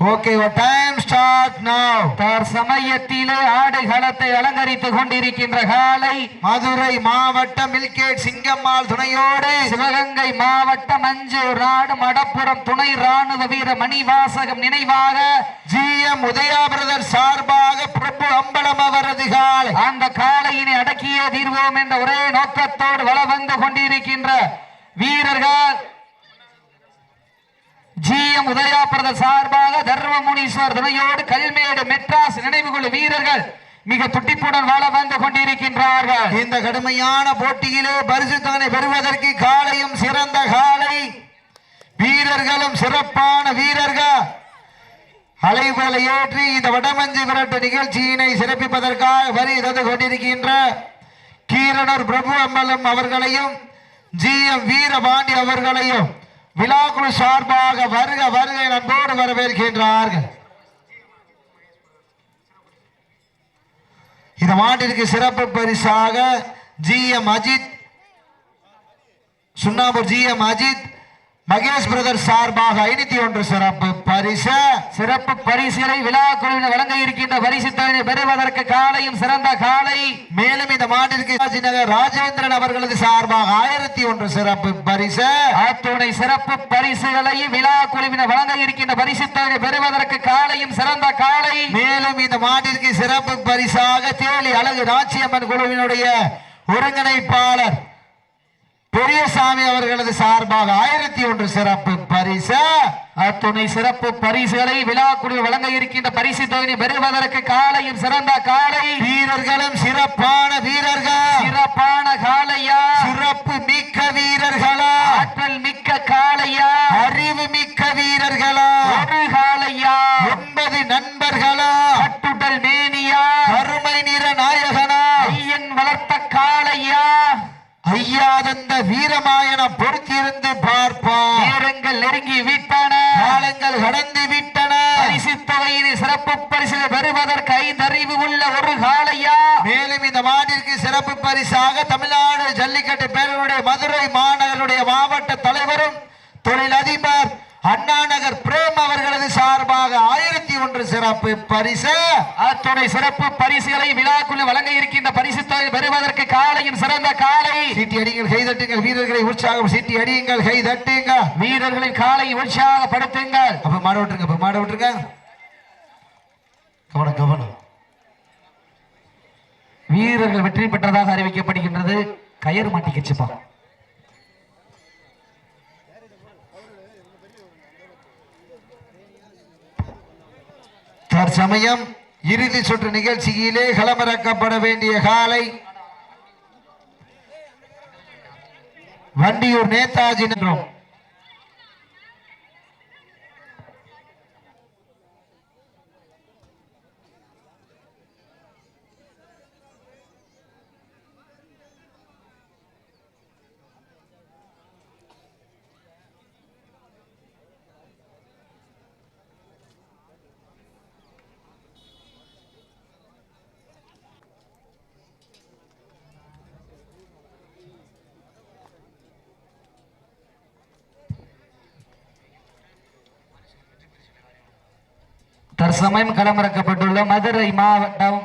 Okay, your time start now. தற்சமயத்திலே ஆடுகளத்தை அலங்கரித்துக் கொண்டிருக்கின்ற காலை மதுரை மாவட்ட மில்கேட் சிங்கம்மாள் துணையோடு சிவகங்கை மாவட்ட அஞ்சூர் நாடு மடப்புறம் துணை ராணுவ வீர மணிவாசகம் நினைவாக ஜிஎம் உதயா பிரதர் சார்பாக பிரபு அம்பலம் அவரது காலை அந்த காளையினை அடக்கியே தீர்வோம் என்ற ஒரே நோக்கத்தோடு வள வந்து கொண்டிருக்கின்ற வீரர்கள் ஜிஎம் உதயா பிரதர் சார்பாக தர்மமுனீஸ்வர் துணையோடு கல்மேடு மெட்ராஸ் நினைவுகொள்ள வீரர்கள் மிக துட்டிப்புடன் வாழ வந்து கொண்டிருக்கின்றார்கள். இந்த கடுமையான போட்டியிலே பரிசு தொகை பெறுவதற்கு காலையும் சிறந்த காலை. வீரர்களும் சிறப்பான வீரர்கள். அலைபோல ஏற்றி இந்த வடமஞ்சு விரட்டு நிகழ்ச்சியினை சிறப்பிப்பதற்காக வரி தந்து கொண்டிருக்கின்ற கீரனூர் பிரபு அம்பலம் அவர்களையும் ஜி எம் வீரபாண்டி அவர்களையும் விழாக்குழு சார்பாக வருக வருகை நண்போடு வரவேற்கின்றார்கள். இந்த மாட்டிற்கு சிறப்பு பரிசாக G M Ajith Sunnambur G M Ajith Mahesh brother சார்பாக ஐநூத்தி ஒன்று சிறப்பு பரிசு. சிறப்பு பரிசுகளை விழா குழுவினர் வழங்க இருக்கின்ற பரிசு தொகையை பெறுவதற்கு காலையும் சிறந்த காலை. மேலும் இந்த சிவாஜி நகர் ராஜேந்திரன் அவர்களது சார்பாக ஆயிரத்தி ஒன்று சிறப்பு பரிசு. அத்துணை சிறப்பு பரிசுகளையும் விழா குழுவினர் வழங்க இருக்கின்ற பரிசு தொகையை பெறுவதற்கு காலையும் சிறந்த காலை. மேலும் இந்த மாட்டிற்கு சிறப்பு பரிசாக தேலி அழகு நாச்சியம்மன் குழுவினுடைய ஒருங்கிணைப்பாளர் பெரியசாமி அவர்களது சார்பாக ஆயிரத்தி ஒன்று சிறப்பு பரிசு. அத்துணை சிறப்பு பரிசுகளை விழா குழு வழங்க இருக்கின்ற பரிசு தொகையை பெறுவதற்கு காலையும் சிறந்த காலை. வீரர்களும் சிறப்பான வீரர்கள். சிறப்பான ஐயா தந்த வீரமாயன பொறுத்திருந்து பார்ப்போம். நேரங்கள் நெருங்கி விட்டன. காலங்கள் கடந்து விட்டன. பரிசு தொகையினை சிறப்பு பரிசு பெறுவதற்கு ஐந்து அறிவு உள்ள ஒரு காளையா? மேலும் இந்த மாட்டிற்கு சிறப்பு பரிசாக தமிழ்நாடு ஜல்லிக்கட்டு பேரவையுடைய மதுரை மாநகருடைய மாவட்ட தலைவரும் தொழிலதிபர் அண்ணா நகர் பிரேம் அவர்களது சார்பாக ஆயிரத்தி ஒன்று சிறப்பு பரிசு. அத்துணை சிறப்பு பரிசுகளை விழாக்குழு வழங்க இருக்கின்ற பரிசு தொகை பெறுவதற்கு காலையும் சிறந்த காலை. சீட்டி அடியுங்கள் கை தட்டுங்கள் வீரர்களை உற்சாகம் சீட்டி அடியுங்கள் கை தட்டுங்க வீரர்களின் காலை உற்சாகப்படுத்துங்கள். அப்ப மாட விட்டுருங்க அப்ப மாட விட்டுருங்க கவனம் கவனம். வீரர்கள் வெற்றி பெற்றதாக அறிவிக்கப்படுகின்றது. கயிறு மாட்டிக்கிச்சுப்பா. சமயம் இறுதி சுற்று நிகழ்ச்சியிலே களமிறக்கப்பட வேண்டிய காலை வண்டியூர் நேதாஜி நின்றோம். தற்சமயம் களமிறக்கப்பட்டுள்ள மதுரை மாவட்டம்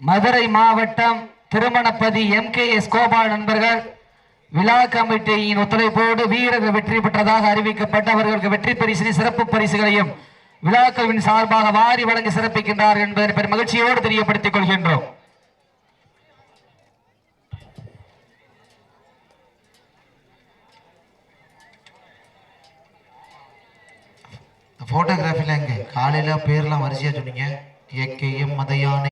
மதுரை மாவட்டம் Thirumanapathi M K S Gopal நண்பர்கள் விழா கமிட்டியின் ஒத்துழைப்போடு வீரர்கள் வெற்றி பெற்றதாக அறிவிக்கப்பட்ட அவர்களுக்கு வெற்றி பரிசினை சிறப்பு பரிசுகளையும் விழாக்களின் சார்பாக வாரி வழங்கி சிறப்பிக்கின்றார்கள் என்பதை பெரும் மகிழ்ச்சியோடு தெரியப்படுத்திக் கொள்கின்றோம். போட்டோகிராஃபில எங்க? காலையில பேர்லாம் வரிசையா சொன்னீங்க. ஏகேஎம் மதையானை.